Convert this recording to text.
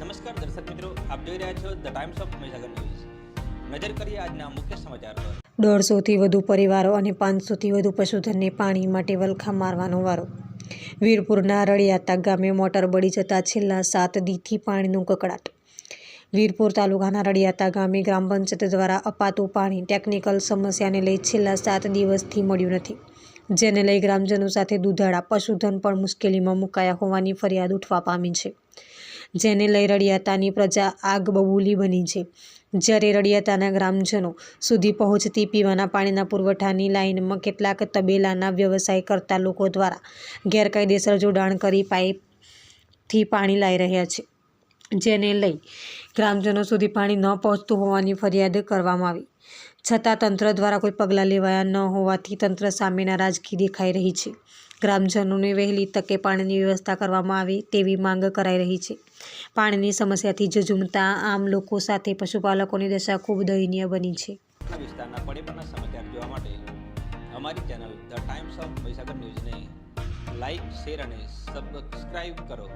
નમસ્કાર દર્શક મિત્રો, આપ જોઈ રહ્યા છો the Times of Mahisagar news નજર કરીએ આજના મુખ્ય સમાચાર પર. દોઢસોથી વધુ પરિવારો અને પાંચસોથી વધુ પશુધનને પાણી માટે વલખા મારવાનો વારો. વીરપુરના રળિયાતા ગામે મોટર બળી જતાં છેલ્લા સાત દીથી પાણીનું કકડાટ વીરપુર તાલુકાના રળિયાતા ગામે ગ્રામ પંચાયત દ્વારા અપાતું પાણી ટેકનિકલ સમસ્યાને લઈ છેલ્લા સાત દિવસથી મળ્યું નથી. જેને લઈ ગ્રામજનો સાથે દુધાળા પશુધન પણ મુશ્કેલીમાં મુકાયા હોવાની ફરિયાદ ઉઠવા પામી છે. જેને લઈ રડિયાતાની પ્રજા આગ બબૂલી બની છે. જ્યારે રડિયાતાના ગ્રામજનો સુધી પહોંચતી પીવાના પાણીના પુરવઠાની લાઇનમાં કેટલાક તબેલાના વ્યવસાય કરતા લોકો દ્વારા ગેરકાયદેસર જોડાણ કરી પાઇપથી પાણી લાવી રહ્યા છે, જેને લઈ ગ્રામજનો સુધી પાણી ન પહોંચતું હોવાની ફરિયાદ કરવામાં આવી. છતાં તંત્ર દ્વારા કોઈ પગલાં લેવાયા ન હોવાથી તંત્ર સામેના નારાજગી દેખાઈ રહી છે. ગ્રામજનોને વહેલી તકે પાણીની વ્યવસ્થા કરવામાં આવે તેવી માંગ કરાઈ રહી છે. પાણીની સમસ્યાથી ઝઝૂમતા આમ લોકો સાથે પશુપાલકોની દશા ખૂબ દયનીય બની છે. અમારી channel the Times of Mahisagar ન્યૂઝને લાઈક શેર અને સબસ્ક્રાઈબ કરો.